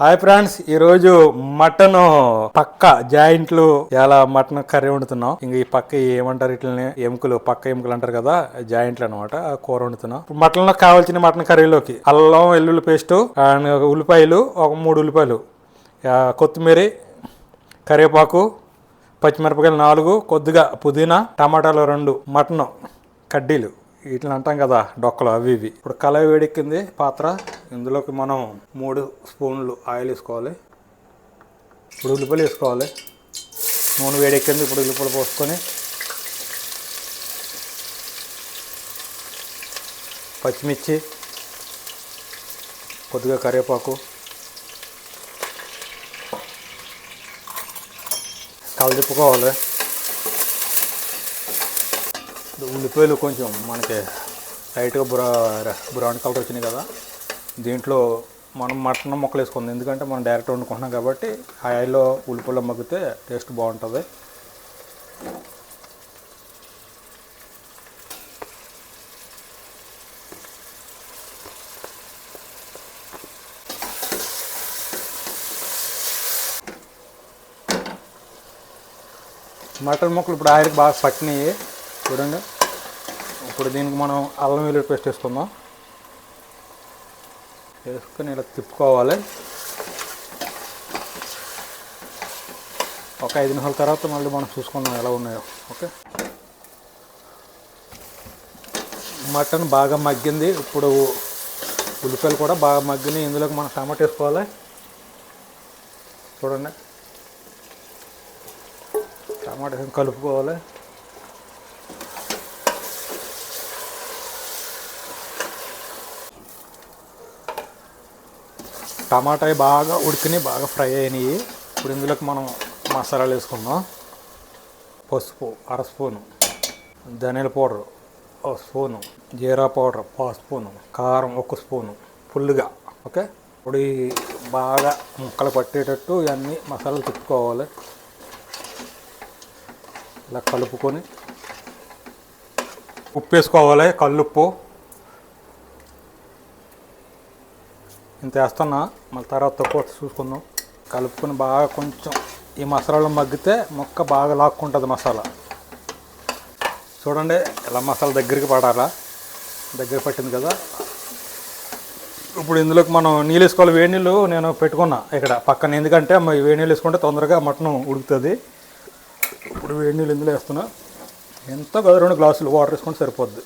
Hi friends ఈ రోజు mutton పక్క జాయింట్లు ఎలా మటన్ కర్రీ వండుతున్నాం ఇంక ఈ పక్క ఏమంటారు ఇట్లనే ఎముకలు పక్క ఎముకలు అంటారు కదా జాయింట్లు అనమాట కూర వండుతున్నాం మటన్లో మటన్లో కావాల్సిన మటన్ కర్రీలోకి అల్లం వెల్లుల్లి పేస్ట్ అండ్ ఉల్లిపాయలు ఒక మూడు ఉల్లిపాయలు కొత్తిమీర కరివేపాకు పచ్చిమిరపకాయలు నాలుగు కొద్దిగా పుదీనా టమాటాలు రెండు మటన్ కడ్డీలు వీటిని అంటాం కదా డొక్కలు అవి ఇవి. ఇప్పుడు కలవి వేడెక్కింది పాత్ర. ఇందులోకి మనం మూడు స్పూన్లు ఆయిల్ వేసుకోవాలి. ఇప్పుడు ఉల్లిపాయలు వేసుకోవాలి. నూనె వేడెక్కింది ఇప్పుడు ఉల్లిపాయలు పోసుకొని పచ్చిమిర్చి కొద్దిగా కరివేపాకు కలదిప్పుకోవాలి ఉల్లిపాయలు కొంచెం మనకి లైట్గా బ్రౌ బ్రౌన్ కలర్ వచ్చినాయి కదా. దీంట్లో మనం మటన్ ముక్కలు వేసుకుందాం. ఎందుకంటే మనం డైరెక్ట్ వండుకుంటున్నాం కాబట్టి ఆ ఆయిల్లో ఉల్లిపాయలు మగ్గితే టేస్ట్ బాగుంటుంది. మటన్ ముక్కలు ఇప్పుడు ఆయిల్కి బాగా పట్టినాయి. చూడండి. ఇప్పుడు దీనికి మనం అల్లం వెల్లుల్లి పేస్ట్ వేసుకుందాం. వేసుకొని ఇలా తిప్పుకోవాలి. ఒక ఐదు నిమిషాల తర్వాత మళ్ళీ మనం చూసుకుందాం ఎలా ఉన్నాయో. ఓకే? మటన్ బాగా మగ్గింది. ఇప్పుడు ఉల్లిపాయలు కూడా బాగా మగ్గినాయి. ఇందులోకి మనం టమాటా వేసుకోవాలి. చూడండి. టమాటా కలుపుకోవాలి. టమాటా బాగా ఉడికినాయి బాగా ఫ్రై అయినాయి. ఇప్పుడు ఇందులోకి మనం మసాలాలు వేసుకుందాం. పసుపు అర స్పూను ధనియాల పౌడర్ ఒక స్పూను జీరా పౌడర్ పావు స్పూను కారం ఒక స్పూను ఫుల్గా ఓకే? ఇప్పుడు బాగా ముక్కలు పట్టేటట్టు ఇవన్నీ మసాలాలు తిప్పుకోవాలి. ఇలా కలుపుకొని ఉప్పు వేసుకోవాలి కల్లుప్పు. ఇంత వేస్తున్నా మళ్ళీ తర్వాత తక్కువ చూసుకుందాం. కలుపుకొని బాగా కొంచెం ఈ మసాలాలో మగ్గితే మొక్క బాగా లాక్కుంటుంది మసాలా. చూడండి ఇలా మసాలా దగ్గరికి పడాలా? దగ్గర పట్టింది కదా. ఇప్పుడు ఇందులోకి మనం నీళ్ళు వేసుకోవాలి. వేడి నీళ్ళు నేను పెట్టుకున్నా ఇక్కడ పక్కన. ఎందుకంటే వేడి నీళ్ళు వేసుకుంటే తొందరగా మటన్ ఉడుకుతుంది. ఇప్పుడు వేడి నీళ్ళు ఇందులో వేస్తున్నా. ఎంత కదా రెండు గ్లాసులు వాటర్ వేసుకుంటే సరిపోద్ది.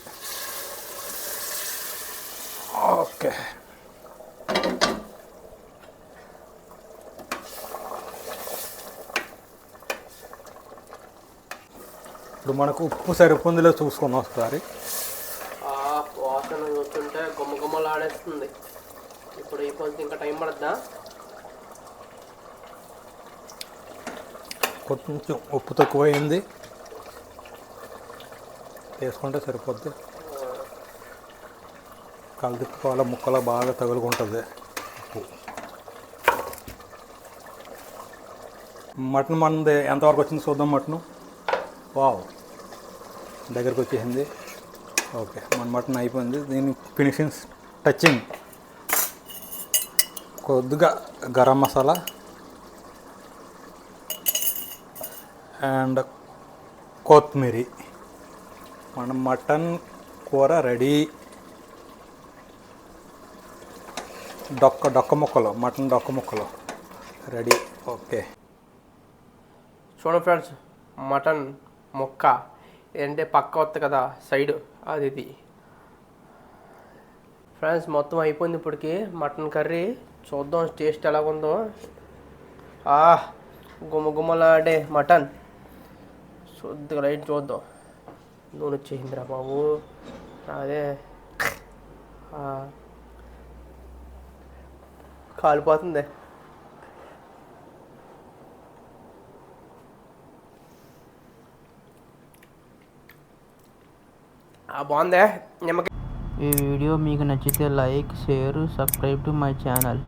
ఓకే. ఇప్పుడు మనకు ఉప్పు సరిపోందిలో చూసుకుందాం ఒకసారి. ఆ వాసన చూస్తుంటే గుమ్మ గుమ్మలాడేస్తుంది ఇప్పుడు ఈ కొంచెం ఇంకా టైం పడద్దా? కొంచెం ఉప్పు తక్కువ అయింది వేసుకుంటే సరిపోద్ది. కలదిప్పుకోవాలి ముక్కలో బాగా తగులుకుంటుంది. ఉప్పు. మటన్ మనది ఎంతవరకు వచ్చింది చూద్దాం మటన్? వావ్. దగ్గరకు వచ్చేసింది ఓకే మన మటన్ అయిపోయింది. దీని ఫినిషింగ్స్ టచింగ్ కొద్దిగా గరం మసాలా. అండ్ కొత్తిమీర. మన మటన్ కూర రెడీ. డొక్క డొక్క ముక్కలు మటన్ డొక్క ముక్కలు. Ready okay. చూడండి ఫ్రెండ్స్ మటన్ ముక్క. ఏంటంటే పక్క వస్తుంది కదా సైడ్. అది ఇది. ఫ్రెండ్స్ మొత్తం అయిపోయింది ఇప్పటికి. Mutton curry. చూద్దాం టేస్ట్ ఎలాగుందో. ఆ గుమ్మ గుమ్మలాడే మటన్. చూద్దాం లైట్ చూద్దాం. నూనె వచ్చేసిందిరా బాబు. అదే. కాలిపోతుంది. బాగుందే? నిమ్మకాయ ఈ వీడియో మీకు నచ్చితే like share subscribe to my channel.